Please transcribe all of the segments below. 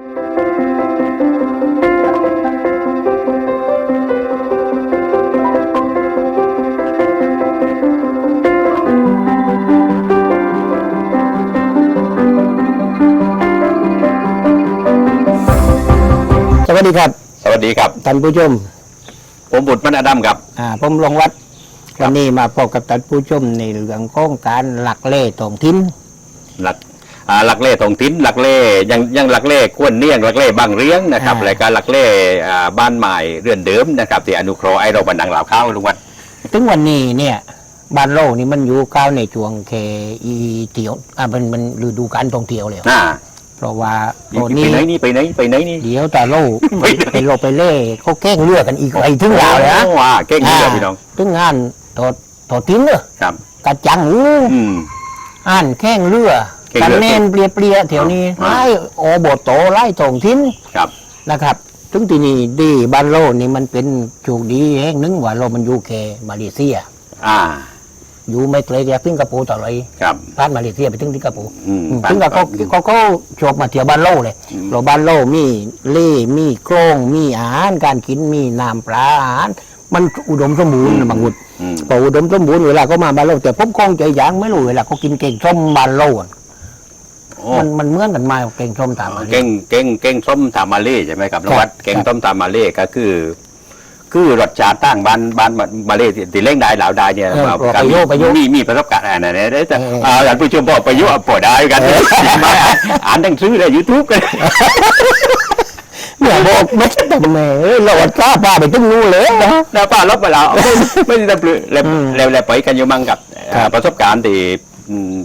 สวัสดีครับ สวัสดีครับ ท่านผู้ชมผมบุตรมันอดัมครับ อ่าผมลงวัดครับวันนี้มาพบกับท่านผู้ชมในเรื่องของการหลักเล่ท้องถิ่นหลักอ่า หลักเล่ทองทิ้นหลักเล่ยังยังหลักเล่กวนเนียงหลักเล่บางเรียงนะครับรายการหลักเล่อ่าบ้านใหม่เรือนเดิมนะครับที่อนุเคราะห์ไอเราบันดังเหล่าข้าวลุงวัดถึงวันนี้เนี่ยบ้านโลกนี่มันอยู่ก้าวในช่วงเคอีเที่ยวอ่ามันมันฤดูการท่องเที่ยวแล้วอ่าเพราะว่าไปตัวนี้ไหนนี่ไปไหนไปไหนนี่เดี๋ยวแต่โลกไปไหนไปโลกไปเล่เขาแกล้งเลือกกันอีกไอ้ถึงยาวเลยนะโอ้อ่าเก่งดีครับพี่น้องถึงงานถอดถอดทิ้นเนอะครับกระจังอู้อืมอ่านแข้งเรือแข้ง กันเรือเนนเปรียเปรียๆแถวนี้อ่าไล่โอบโตไล่ท้องถิ่นครับนะครับถึงที่นี่ดีบ้านโลนี่มันเป็นโชคดีแห่งหนึงว่าโลมันอยู่แค่มาเลเซีย อ่า อยู่ไม่ไกลจากสิงคโปร์ต่อเลยครับผ่านมาเลเซียไปถึงสิงคโปร์อืมอืมถึงกับเขาเขาเขาชอบมาเที่ยวบ้านโลเลยอืมเราบ้านโลมีเล่มีโครงมีอาหารการกินมีน้ำปลาอาหารมันอุดมสมบูรณ์นะบางวุฒอืมพออุดมสมบูรณ์เวลาเขามาบ้านโลแต่ผมคงใจอย่างไม่รู้เวลาเขากินเก่งส้มบ้านโลอะ โอ้ มันมันเหมือนกันไหมเก่งส้มตามมาเลเก่งเก่งเก่งส้มตามมาเล่ใช่ไหมครับลุงวัดครับเก่งส้มตามมาเล่ก็คือ คือรสชาติตั้งบ้านบ้านมาเล่ที่ที่เล่งได้เหล่าได้เนี่ยเออมาประโยชน์ประโยชน์มีมีประสบการณ์อะไรเนี่ยเดี๋ยวจะเออ อ่าหลานผู้ชมบอกประโยชน์ปวดได้กันมาอ่านหนังสือในยูทูบกันเนี่ยบอกไม่ใช่แต่แหม่เอ้ยโหลดกล้าป้าไปถึงนู้นเลยนะแล้วป้าลบไปแล้วไม่ได้ปลือแล้วอืมแล้วแล้วไปกันอยู่มั่งกับครับอ่าประสบการณ์ที่อืม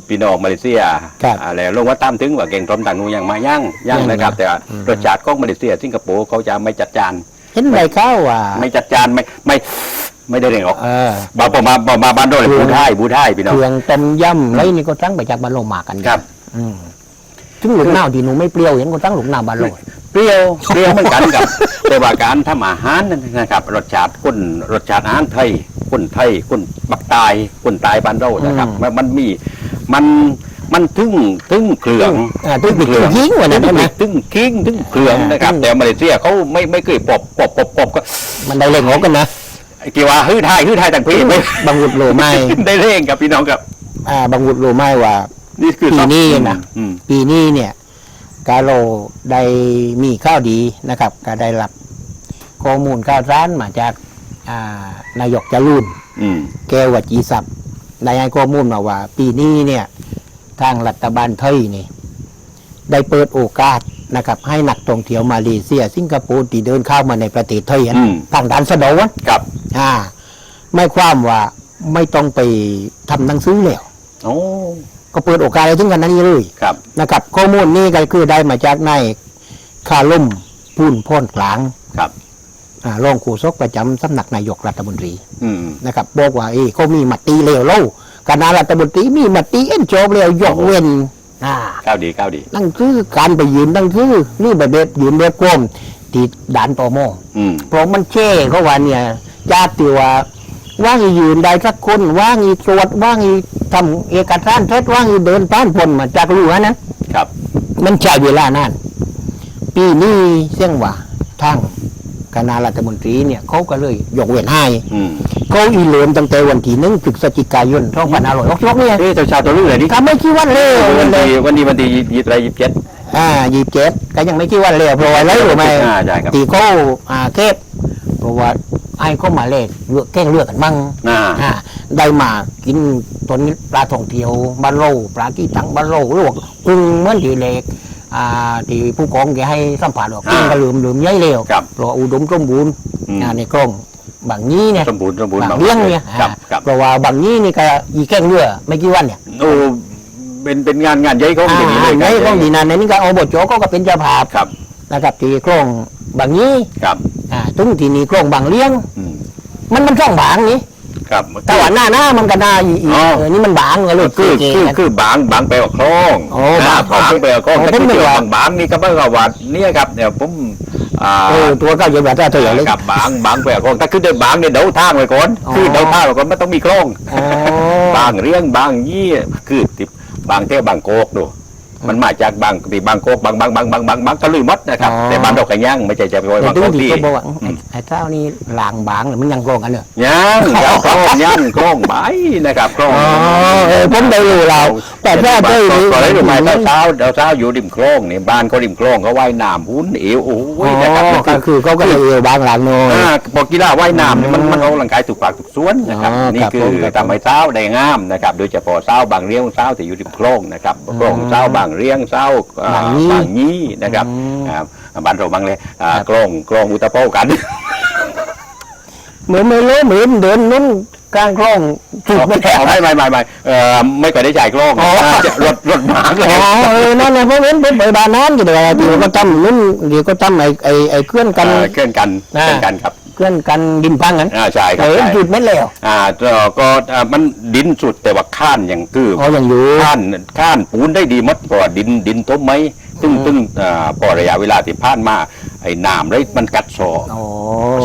พี่น้องมาเลเซียครับอ่าแล้วลงว่าตามถึงว่าเก่งส้มต่างนู้นยังมาย่างย่างยังนะครับนะแต่ว่ารสชาติของมาเลเซีย สิงคโปร์เขาจะไม่จัดจานเห็นไหมเข้าว่าไม่จัดจานไม่ไม่ไม่ได้เร่งออกเออบาปมาบามาบ้านโดนเลยเครื่บูองไทยบูไทยพี่น้องเครื่องต้มยำอะไรนี่ก็ตั้งไปจากบ้านโลมากันครับอืมถึงหลุมหน้าวที่หนูไม่เปรี้ยวเห็นก็ตั้งหลุมหน้าวบ้านโลเปรี้ยวเปรี้ยวเหมือนกันกับ แต่ว่าการทำอาหารนั่นนะครับรสชาติคนรสชาติอาหารไทยคนไทยคนปักใตายคนตายบ้านเรานะครับมันมัน มีมันมันถึงถึงเครื่องอ่าถึงติดยิงกว่านั้นใช่ไหมถึงคิงถึงเครื่องนะครับอ่าแต่มาเลเซียเขาไม่ไม่เคยปอบปอบปอบปอบก็มันได้เล่งงกันนะกี่ว่าฮื้อไทยฮื้อไทยต่างพี่ไม่บางวุดโลไม่ได้เร่งกับพี่น้องครับ อ่าบางวุดโลไม่ว่านี่คือปีนี้นะอืมปีนี้เนี่ยกาโลได้มีข้าวดีนะครับ ก็ได้รับข้อมูลข่าวสารมาจากอ่านายกจรูนอืมแก้ววัจีศัพ ท์นายให้ข้อมูลมาว่า ปีนี้เนี่ย ทางรัฐบาลไทยนี่ ได้เปิดโอกาสนะครับ ให้นักท่องเที่ยวมาเลเซีย สิงคโปร์ที่เดินเข้ามาในประเทศไทยอะอืม ทางด่านสะดวกครับอ่า ไม่ความว่าไม่ต้องไปทำหนังสือแล้ว โอ้ก็เปิดโอกาสให้ถึงกันนั้นนี้เลยครับ นะครับ ข้อมูลนี้ก็คือได้มาจากนายคาลุ่มพูนพ่นกลางครับอ่า รองโฆษกประจำสำนักนายกรัฐมนตรีอืมนะครับบอกว่าเอ้เขามีมติเลวเล่าคณะรัฐมนตรีมีมติเอ็นโจบเลวยกเว้นอ่าก้าวดีก้าวดี นั่นคือการไปยืนนั่นคือนี่แบบเด็ดยืนแบบกลมที่ด่านตอมออืมเพราะมันเช่เขาว่าเนี่ยญาติว่าว่างอียืนได้สักคนว่างอีตรวจว่างอีทำเอกสารเท็จว่างอีเดินผ่านพ้นมาจากรั้วนั้นครับ มันใช้เวลานานปีนี้เสี่ยงว่าทาง คณะรัฐมนตรีเนี่ยเขาก็เลยยกเว้นให้อืมเขาอีเหลิมตั้งแต่วันที่หนึ่งพฤศจิกายนสองพันห้าร้อยหกสิบหกเนี่ยเอ๊ะเจ้าชาวตัวรู้เลยนี่ก็ไม่คิดวันเร็ววันเลดียวันดีวันดียี่สิบอะไรยี่สิบเจ็ดอ่ายี่สิบเจ็ดก็ยังไม่คิดวันเร็วเพราะว่าเลยหรือไม่อ่าใช่ครับตีเขาอ่าเก็บเพราะว่าไอ้เขามาเลขเลือกแกล้งเลือกกันบ้างอ่าอ่าได้มากินตัวนี้ปลาท่องเที่ยวบ้านโลปลากี้ตังบ้านโลลวกกุ้งเหมือนทีเล็ก อ่าที่ผู้กองแกให้สัมผัสว่ากินกระลืมลืมย่อยเร็วครับเพราะว่าอุดมสมบูรณ์อืม อ่าในกล้องบางนี้เนี่ยสมบูรณ์สมบูรณ์บางเลี้ยงเนี่ยครับอ่าครับเพราะว่าบางนี้นี่ก็อีแกล้งเรือไม่กี่วันเนี่ยโอ้เป็นเป็นงานงานใหญ่ของอ่าอย่างนี้เลยในกล้องดีนานในนี้ก็เอาบทโจก็ก็เป็นเจ้าภาพครับนะครับที่กล้องบางนี้ครับอ่าถึงที่นี่กล้องบางเลี้ยง อืมมันมันช่องบางนี่ ครับแต่ว่าหน้าหน้ามันก็หน้าอีอีอ๋อ เออนี่มันบางเลยคือเก๋คือๆนะ คือบางบางไปว่าคลองโอ้อ่าบางบางไปว่าคลองโอ้แต่ผมนึคืกอว่า บางบางนี่ก็ไม่ว่าวัดเนี่ยครับเนี่ยผมอ่าเออตัวก็จะแบบตัวอย่างเล็ก กับบางบางไปว่าคลองถ้าคือเดินบางเนี่ยเดาทางไว้ก่อนอ๋อ คือเดาทางไว้ก่อนไม่ต้องมีคลอง อ๋อ บางเรียงบางยี่คือติบางเท่บางโกกดูอ มันมาจากบางปีบางโกกบางบางบางบางบางบางก็ลุยหมดนะครับ อ๋อ แต่บางดอกกันย่างไม่ใช่จะไปไว้แต่บางดูโกกดีที่ก็บอกว่าอืมไอ้เจ้านี่หลางบางหรือมันยังโกงกันเนอะย่างย่างโครงย่างโครงใบนะครับโครงอ๋อเออผมได้รู้เราแต่ถ้าได้ก็รู้ก็เลยรู้ไหมเช้าเช้าเช้าอยู่ริมโครงนี่บ้านเขาริมโครงเขาว่ายน้ำหุ้นเอวโอ้อ๋ยนะครับอก็คือเขาก็เลยเอวบางหลังโน้ยอ่าบอกกีฬาว่ายน้ำเนี่ยมันมันออกกำลังกายถูกปากถูกส่วนนะครับ อ๋อนี่ครับคืผอมครับทำให้เช้าได้งามนะครับ โดยเฉพาะเช้าบางเรียงเช้าที่อยู่ริมโครงนะครับโครงเช้าบางเรียงเช้าอ่าบางยี่บางยี่นะครับอืมอ่าบ้านเราบางเลยอ่าครับโครงโครงอุตะโปกัน เหมือนไม่รู้เหมือนเดินนุ่นกลางคลองจุดไม่แถวไม่ไม่ไม่ไม่เอ่อไม่เคยได้จ่ายโครงอ๋ออ่าจะรถรถหมากเลยอ๋อเออนั่นแหละเพราะเว้นเป็นไปบานนั้นก็เดี๋ยวเดี๋ยวก็ทำนุ่นเดี๋ยวก็ทำไอ้ไอ้ไอ้เคลื่อนกันเอ่อเคลื่อนกันอ่าเคลื่อนกันครับ เคลื่อนกันดินพังนั้นอ่าใช่คเอรับอใช่ จุดไม่แล้ว อ่าก็ก็อ่ามันดินสุดแต่ว่าข้านอย่างคืออ๋อยังอยู่ ข้านข้านปูนได้ดีหมัดเพราะว่าดินดินต้มไหมซึ่งซึ่งอ่าพอระยะเวลาที่ผ่านมาไอ้น้ำเลยมันกัดเสออ๋อ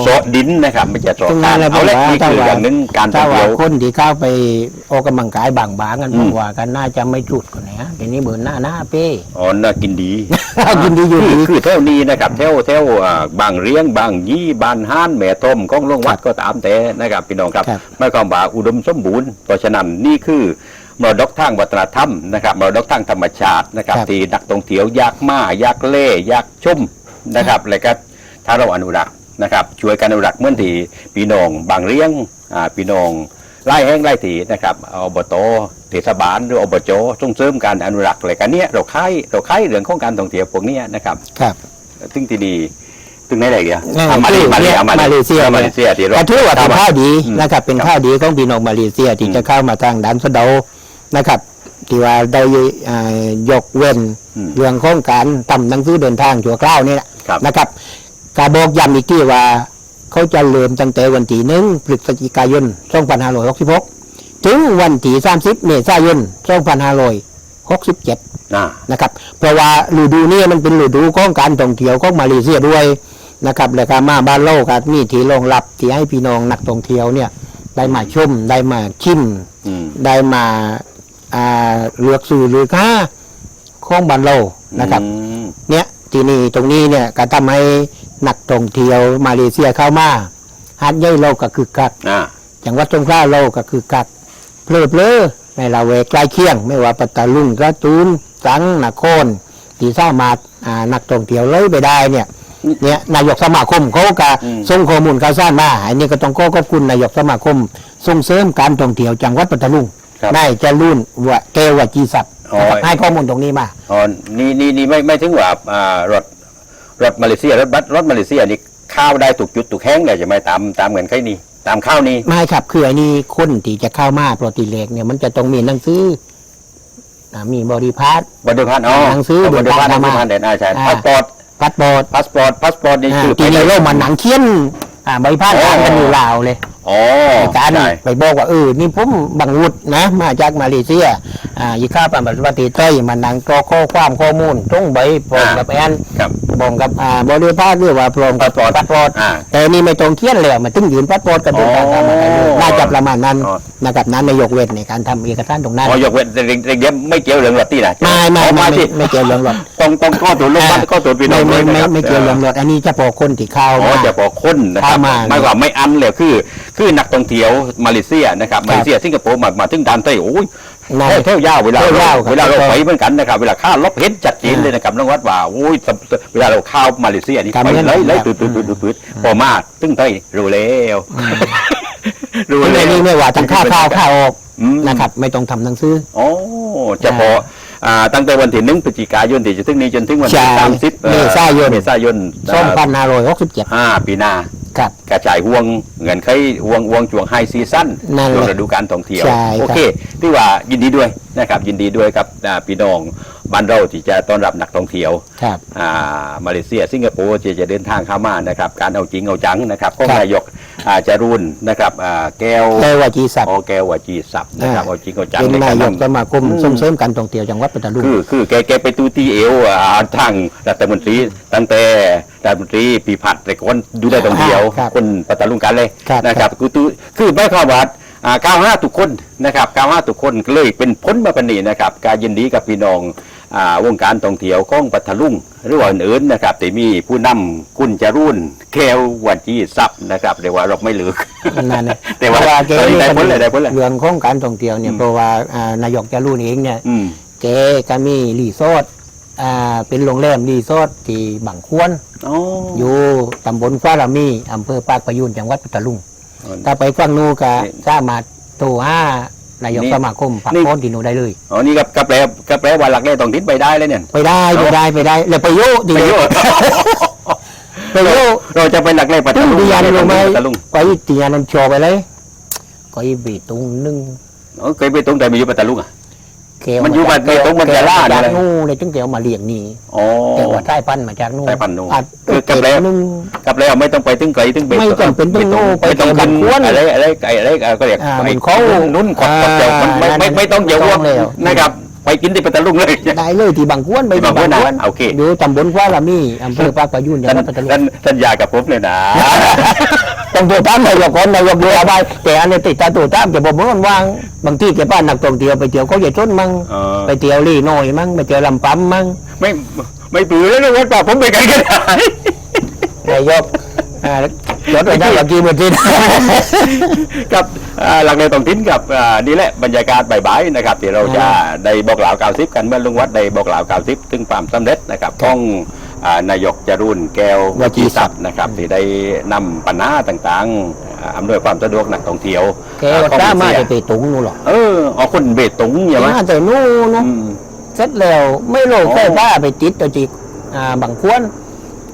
เสอดินนะครับไม่ใช่เสอซึ่งข้านนั่นแหละเอาละผมว่านี่คือถ้าว่าอย่างหนึงการท่ถ้าองว่าเที่ยว คนที่เข้าไปออกกำลังกายบางบางๆกันอืมผมว่ากันน่าจะไม่จุดกัน นะทีนี้เบิร์นหน้าหน้าเป้ อ๋อน่ากินดีกินดีอยู่คือดี คือเท่านี้นะครับเท่าเท่าอ่าบางเรียงบางยี่บานห้านแม่ต้มก้องลงวัดก็ตามแต่นะครับพี่น้องครับครับไม่ความว่าอุดมสมบูรณ์เพราะฉะนั้นนี่คือมรดกทางวัฒนธรรมนะครับมรดกทางธรรมชาตินะครับครับ ที่นักท่องเที่ยวอยากมาอยากเล่อยากชมนะครับแล้วก็ถ้าเราอนุรักษ์นะครับช่วยกันอนุรักษ์เหมื่อนที่พี่น้องบางเรียงอ่าพี่น้อง ไล่แห้งไล่ถีนะครับอบตเทศบาลหรืออบจส่งเสริมการอนุรักษ์อะไรกันเนี้ยเราค่ายเราค่ายเรื่องของการท่องเที่ยวพวกเนี้ยนะครับครับซึ่งที่ดีซึ่งไหนไหนเดียวเอออะมาเลคือมาเลเนี่ยเอามามาเลเซียมาเลเซียที่เราก็ถือว่าเป็นข้าวดีอืมนะครับเป็นครับข้าวดีของพี่น้องมาเลเซียที่อืมจะเข้ามาทางด่านสะเดานะครับที่ว่าได้อ่ายกเว้นอืมเรื่องของการทำหนังสือเดินทางชั่วคราวนี่แหละครับนะครับกาบอกย้ำอีกที่ว่า เขาจะเริ่มตั้งแต่วันที่หนึ่งพฤศจิกายน2566 ถึงวันที่30 เมษายน2567อ่านะครับ เพราะว่าฤดูนี้มันเป็นฤดูของการท่องเที่ยวของมาเลเซียด้วยนะครับแล้วก็มาบ้านเราก็มีที่รองรับที่ให้พี่น้องนักท่องเที่ยวเนี่ยได้มาชมได้มาชิมอืมได้มาอ่าเลือกซื้อหรือค้าของบ้านเรานะครับอืมเนี่ยที่นี่ตรงนี้เนี่ยก็ทำให้ นักท่องเที่ยวมาเลเซียเข้ามาหาดใหญ่เราก็คือคักอ่าจังหวัดสงขลาเราก็คือกักเพลอเพลอในละเวกใกล้เคียง ไม่ว่าปัตตาลุงกระตูนสังนครที่สามารถอ่านักท่องเที่ยวเลยไปได้เนี่ย เนี่ยนายกสมาคมเขาก็ส่งข้อมูลข่าวสารมาอันนี้ก็ต้องขอขอบคุณนายกสมาคม ส่งเสริมการท่องเที่ยวจังหวัดปัตตาลุงครับนายจรุ่นวะเกวจีศัพท์อ๋อนะครับให้ข้อมูลตรงนี้มา อ๋อนี่นี่นี่ไม่ไม่ถึงว่าอ่ารถ รถมาเลเซียรถบัสรถมาเลเซียนี่ข้าวได้ถูกจุดถูกแห้งเลยใช่ไหมตามตามเงินไขนี่ตามข้าวนี่ไม่ครับคืออันนี้คนที่จะเข้ามาโปรตีเลกเนี่ยมันจะต้องมีหนังสืออ่ามีบริพาส บัตรพันอ๋อหนังสือบัตรพันเดิบันตทางรพันมาเด่นอ่าใช่อ่าพาสปอร์ตพาสปอร์ตพาสปอร์ตพาสปอร์ตนี่อ่าคือทีนี้เรามาหนังเขียนอ่าใบพัดอ๋ออ่านกันอยู่ลาวเลยอ๋ออาจารย์ใช่ไปบอกว่าเออนี่ผมบังวุฒนะ มาจากมาเลเซียอ่ายีข้าปฏิบัติไทยมานั่งกรอกข้อความข้อมูลตรงใบพร้อมกับแอนครับ พร้อมกับอ่าบริพาสหรือว่าพร้อมกับพาสปอร์ตอ่าแต่นี่ไม่ตรงเขียนเลยมันต้องยืนพาสปอร์ตกันเดินทางเข้ามาได้เลยอ๋อน่าจะประมาณนั้นอ๋อ นะครับนั้นนายกเว้นในการทำเอกสารตรงนั้นอ๋อยกเว้นเด็กเด็กเดี๋ยวไม่เกี่ยวเรื่องรถที่นะไม่ไม่อ๋อไม่ที่ไม่ไม่เกี่ยวเรื่องหรอกต้องต้องข้อตรวจลงบัตรข้อตรวจพี่น้ไม่องไม่ด้วยไม่นะครับ ไม่เกี่ยวเรื่องรถอันนี้เฉพาะคนที่เข้าอ๋อมา จะบอกคนนะครับเข้ามาไม่ว่าไม่อันเลยคือ คือนักท่องเที่ยวมาเลเซียนะครับมาเลเซียสิงคโปร์มามาถึงด่านไต้โอ้ย นั่น เที่ยวเที่ยวยาวเวลาเที่ยวยาวครับเวลาเราไปเหมือนกันนะครับ เวลาข้าลบเห็นจัดเจนอ่าเลยนะครับน้องวัดว่าโอ้ยเวลาเราเข้ามาเลเซียนี่การไปเงินเลยเลยครับตุดตุดตุดตุดตุดพอมาถึงไต้รู้แล้วรู้ในแล้ว นี้ไม่ว่าทั้งค่าเข้าค่าออกอืม นะครับ ไม่ต้องทำหนังสือ โอ้เฉพาะอ่าตั้งแต่วันที่หนึ่งพฤศจิกายนที่จะถึงนี้จนถึงวันที่ใช่สามสิบเมษายน เมษายน2567ห้าปีหน้า ครับกระจายห่วงเงินไขห่วงห่วงช่วงไฮซีซั่นนั่นแหละช่วงฤดูการท่องเที่ยว ใช่ครับ โอเคที่ว่ายินดีด้วยนะครับยินดีด้วยกับอ่าพี่น้องบ้านเราที่จะต้อนรับนักท่องเที่ยว ครับ อ่ามาเลเซียสิงคโปร์ที่จะเดินทางเข้ามานะครับ การเอาจริงเอาจังนะครับของครับ นายกอ่าจารุนนะครับอ่าแก้วแก้วจีศัพท์โอแก้ววาจีศัพท์นะครับเอาจริงเอาจังเป็นในนากายรกนำสมาคมอืม ส่งเสริมการท่องเที่ยวจังหวัดปัตตานี คือคือแกแกไปตูตีเอวอ่าทางรัฐมนตรีตั้งแต่ รัฐมนตรีปีผัดแต่คนดูได้ตรงเดียว ครับคนปัตตาลุงกันเลยครับนะครับคือตูคือไม่ความว่าอ่าก้าวหน้าทุกคนนะครับก้าวหน้าทุกคนก็เลยเป็นพ้นมาปานนีนะครับการยินดีกับพี่น้องอ่าวงการท่องเที่ยวของปัทลุงหรือว่าอื่นๆนะครับที่มีผู้นำคุณจรุ่นแคววันจีซับนะครับเรียกว่าเราไม่ลืกนั่นนะแต่ว่าเพระแกตอนนี้นี่ได้ผลเลยได้ผลเลย เรื่องของการท่องเที่ยวเนี่ยเพราะว่าอ่านายกจะรู้เองเนี่ยอืมแกก็มีรีสอร์ท อ่าเป็นโรงแรมรีสอร์ทที่บางควนอ๋ออยู่ตำบลฟ้ารามีอำเภอปากประยูนจังหวัดพัทลุงอ๋อถ้าไปฟังนูนก็นี่สามารถโทรห้านายกนี่สมาคมปักนี่โคนที่หนูได้เลย อ๋อนี่กับกับแปลกับแปลว่าหลักเล่ต้องทิ้นไปได้เลยเนี่ยไปได้ไปได้ไปได้แล้วไปโยดีไปเลยโยไปโยเราจะไปหลักเล่ปัทตึ้งลุงเดียนลงไปปัทลุงไปเตียนันโชว์ไปเลยก็อีบีตุงนึงอ๋อเคยไปตรงแต่ไม่อยู่ปัทลุงอะ แกวมันอยู่บ้านแกวตรงมันแกจะล่าจากเนี่ยนู่นเลยจึงเดี๋ยวมาเลี้ยงนี่อ๋อแต่ว่าใต้พันธุ์มาจากนู่นสายพันธุ์นู่นอะคือกับแล้ว นึงกับแล้วไม่ต้องไปถึงไกลถึงเบตไม่จำเป็นต้องโง่ไปไม่ต้องแต่ขึ้นบางคนอะไรอะไรไก่อะไรก็เรียกอ่าไอ้มันเขานุ่นขดขดเจียวมันไม่อ่าไม่ไม่ต้องเจียวไม่ต้องวแล้ว นะครับไปกินที่ปัตตาลุงเลย ได้เลยที่บางควนไปที่บางควนนะที่โอเค อยู่ตำบลฟ้ารามีอำเภอปากประยูนจังท่านหวัดพัทลุงท่านท่านยากับผมเลยนะ ต้องตัวตามนายกคนนายกดูเอาไปแต่อันนี้ติดตาตัวตามแกบอกว่ามันวางบางที่แกป้านักท่องเที่ยวไปเที่ยวเขาใหญ่ชนมั่งเออ ไปเที่ยวลี่น้อยมั่งไปเที่ยวลำปั๊มมั่งไม่ไม่ปื้อเลยนะว่าป่าผมไปกันก็ได้ นายกอ่าจดไว้ได้กับกี่หมื่นทีกับอ่าหลักในตองทิ้นกับอ่านี่แหละบรรยากาศบ่ายๆนะครับที่เราจะได้บอกกล่าวกล่าวซิบกันเมื่อลุงวัดได้บอกกล่าวกล่าวซิบถึงความสำเร็จนะครับของอ่า นายกจรุ่นแก้ววจีศัพท์นะครับที่ได้นำปัญหาต่างๆอ่าอำนวยความสะดวกนักท่องเที่ยวแกว่าจ้ามาจะไปตุงนู่นหรอกเออเอาคนเบตงใช่ไหมมาแต่นู่นนะอืมเสร็จแล้วไม่โลกอ๋อไฟฟ้าไปติดตัวจีอ่าบางควน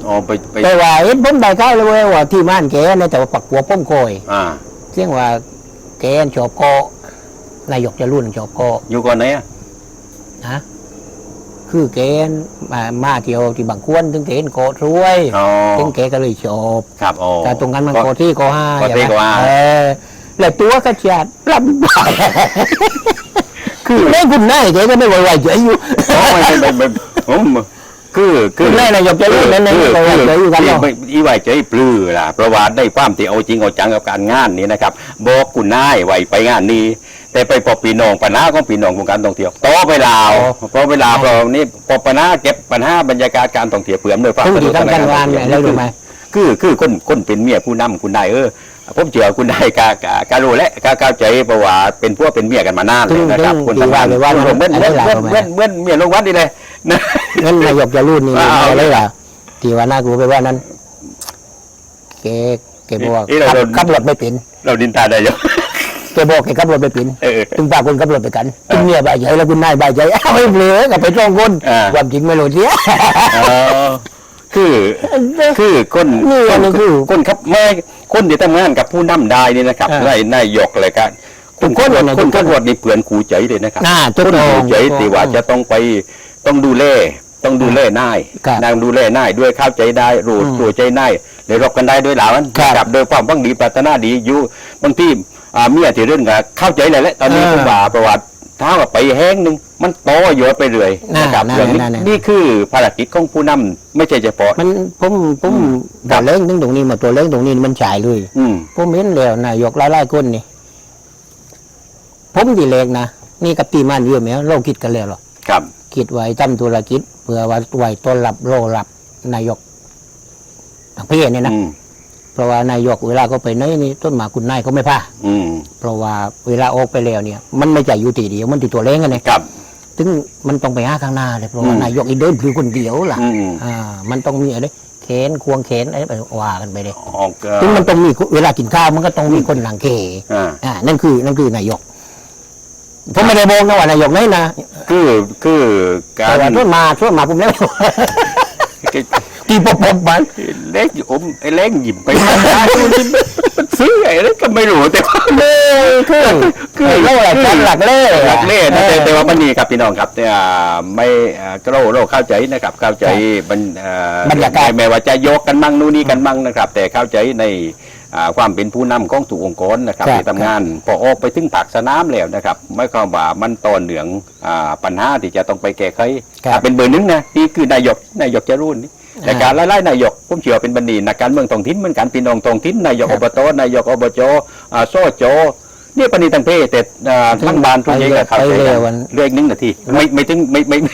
อ๋อไปไปแต่ว่าเห็นผมได้ข่าวเลยเว้ยว่าที่บ้านแกเนี่ยแต่ว่าปักหัวป้มโกยอ่าเสียงว่าแกนชอบเกาะนายกจะรุ่นชอบเกาะอยู่ก่อนไหนอะฮะ คือแกนมามาเที่ยวที่บางควนถึงแกเห็นเกาะรวยอ๋อถึงแกก็เลยชอบครับอ๋อ แต่ตรงนั้นมันเกาะที่เกาะห้าเกาะที่เกาะห้า เออแล้วตัวก็เฉียดลำบากคือแม่คุณนายแกก็ไม่ไหวๆใจอยู่อ๋อไม่ไม่ไม่ไม่ผมคือคืคืออแม่นายกจะรุ่นนั้นนายกคือไม่ไหวคือใจอยู่กันเนาะ ไม่อีไหวใจปลื้อล่ะเพราะว่าได้ความที่เอาจริงเอาจังกับการงานนี้นะครับ บอกคุณนายไว้ไปงานนี้ แต่ไปพบปีน้องปัญหาของปีน้องวงการท่องเที่ยวต่อไปลาวต่อไปลาวเพราะนี่พบปัญหาเก็บปัญหาบรรยากาศการท่องเที่ยวเผื่อมด้วยความซึ่งสะดที่วกทำกันงานเนี่ยแล้วรู้ไหมคือคือคนคนเป็นเมียผู้นำคุณนายเออผมเชื่อคุณนายกากาการู้และกาเข้าใจเพราะว่าเป็นพวกเป็นเมียกันมานานเลยนะครับซึ่งคนซึ่งทำงานดีว่าเลยว่าเมื่อนอันเมื่นี้อนหลายเมื่อนประมาณเมื่อนเมื่อนเมียลงวัดนี่เลยนะงั้นนายกจะรุ่นนี่อ่าเอาอะไรล่ะที่ว่าน่ากลัวไปว่านั้นแกแกบอกว่าเอ๊ะเราขับโดนขับรถไม่เป็นเราดินทาได้เยอะ แกบอกแกขับรถไม่เป็นเออ ถึงฝากคนขับรถไปกันจึงเมียบายใจแล้วคุณนายบายใจอ้าวไม่เปลือกับไปจ้องคนอ่า ความจริงไม่รู้เสีย อ๋อคือคือคนนี่อันนี้คือคนครับแม่คนที่ทำงานกับผู้นำได้นี่นะครับอ่านายนายยกอะไรกันทุกคนเลยนะคนทุกคนขับรถนี่เผื่อนขู่ใจเลยนะครับน่าทุกคนคนขู่ใจที่ว่าจะต้องไปต้องดูแลต้องดูแลนายครับนางดูแลนายด้วยเข้าใจได้รู้อืมตัวใจนายเลยรบกันได้ด้วยหลาวันครับกับโดยความบังดีปรารถนาดีอยู่บางที่ อ่าเมียที่เรื่องก็เข้าใจเลยแหละตอนนี้เออผมว่าประวัติถ้าว่าไปแห้งหนึ่งมันโตเยอะไปเรื่อยน่านะครับน่าเรื่องนี้น่าน่านี่คือภารกิจของผู้นำไม่ใช่เฉพาะมันผมผมอืมตัวเล้งถึงตรงนี้มาตัวเล้งตรงนี้มันฉายเลยอืมผมเห็นแล้วนายกหลายๆคนนี่ผมดีเล็กนะนี่กับตีมันเยอะไหมเราคิดกันแล้วหรอครับ คิดไว้ทำธุรกิจเพื่อว่าไว้ต้อนรับโลรับนายกทางเพศเนี่ยนะอืม เพราะว่านายกเวลาเขาไปไหนนี่ต้นหมากคุณนายเขาไม่พาอืมเพราะว่าเวลาออกไปแล้วเนี่ย มันไม่ใช่อยู่ตีเดียวมันติดตัวเล้งกันเนี่ยครับ ถึงมันต้องไปหาข้างหน้าเลยเพราะว่าอืม นายกอีเดินคือคนเดียวล่ะ อืมอ่า มันต้องมีอะไรเขนควงเขนอะไรไปว่ากันไปเลย ออกเอ่อถึงมันต้องมีเวลากินข้าวมันก็ต้องมีคนหลังเขอ่าอ่านั่นคือนั่นคือนายกผมไม่ได้บอกนะว่านายกไหนนะคือคือกาแต่รว่าช่วยมาช่วยมาผมแล้วตีป บปบมันเล็กอมไอ้เล็กหยิบไปทำได้มันซื้อไอ้เล็กก็ไม่รู้แต่ว่าเล่คือคือเล่หลักจันหลักเล่หลักเล่นะแต่แต่ว่ามันนี่ครับพี่น้องครับเนี่ยไม่เอ่อก็เราเราเข้าใจนะครับ เข้าใจบรรเอ่อบรรยากาศไม่ไม่ว่าจะยกกันมั่งนู่นนี่กันมั่งนะครับ แต่เข้าใจในอ่าความเป็นผู้นำของถูกองค์กรนะครับครับที่ทำงานพอออกไปถึงปากสนามแล้วนะครับไม่ความว่ามันต่อเหนืองอ่าปัญหาที่จะต้องไปแก้ไขครับเป็นเบอร์หนึ่งนะนี่คือนายกนายกจะรุ่นนี่ แต่การไล่ๆนายกผมเชื่อว่าเป็นบันดีนักการเมืองท้องถิ่นเหมือนกันพี่น้องท้องถิ่นนายกครัอบบตนายกอบจอ่าโซโจเนี่ยปณีตังเพศแต่อ่าทั้งบ้านทุกอย่างก็เข้าใจไปเร็กันววันเรื่องหนึงนาทีไม่ไม่ถึงไม่ไม่ไม่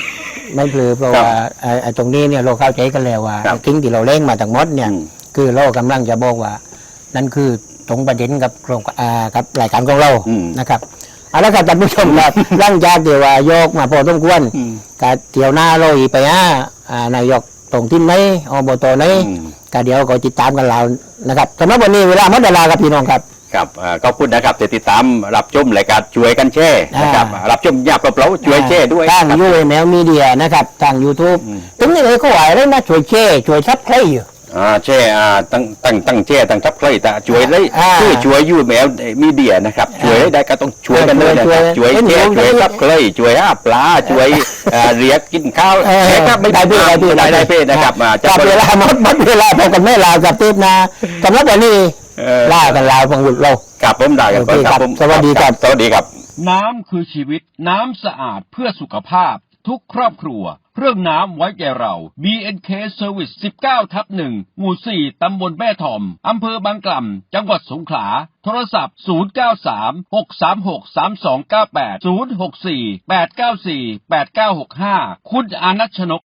ไม่เปลือเพราะครับว่าไอ้ไอ้ตรงนี้เนี่ยเราเข้าใจกันแล้วว่าครับทิ้งที่เราเล่งมาทั้งหมดเนี่ยอืมคือเรากำลังจะบอกว่า นั่นคือตรงประเด็นกับโครงอ่ากับรายการของเราอืมนะครับเอาละครับท่านผู้ชมครับหลังจากเดี๋ยวว่าโยกมาพอสมควรอืมกะเที่ยวหน้าเราอีกไปฮะอ่านายก ตรงที่ไหนอบตไหนอืมกะเดี๋ยวก็ติดตามกันเรานะครับสำหรับวันนี้เวลาหมดเวลาครับพี่น้องครับครับเอ่อขอบคุณนะครับที่ติดตามรับชมรายการช่วยกันแช่นะครับอ่ารับชมยาเปล่าๆช่วยแช่ด้วยทางครับยูเอแมวมีเดียนะครับทางยูทูบอืมถึงนี่เลยก็ไหวเลยนะช่วยแช่ช่วยซับใครอยู่ อ่าแช่อ่าตั้งตั้งตั้งแช่ตั้งทับใครแต่ช่วยเลยอ่าช่วยช่วยอยู่แมวมีเดียนะครับช่วยได้ก็ต้องช่วยกันเลยนะช่ควยรับช่วยเอ้ยแช่หนูช่วยทับใครช่วยหาปลาช่วยเอ่อเรียกกินข้าวเออแช่ครับไม่ได้พี่ได้พี่ได้ได้เพศนะครับอ่าจะจับเวลาหมดหมดเวลาพอกันไม่ลากับทิพย์นะสำหรับวันนี้เออ ลากันลาพงบุตรเรา ครับผมได้ครับโอเคครับผมสวัสดีครับ สวัสดีครับ น้ำคือชีวิต น้ำสะอาดเพื่อสุขภาพ ทุกครอบครัว เรื่องน้ำไว้แก่เรา BNK Service 19ทับ1หมู่ 4 ตำบลแม่ทอม อำเภอบางกล่ำ จังหวัดสงขลา โทรศัพท์ 093 636 3298 064 894 8965 คุณอานัชนก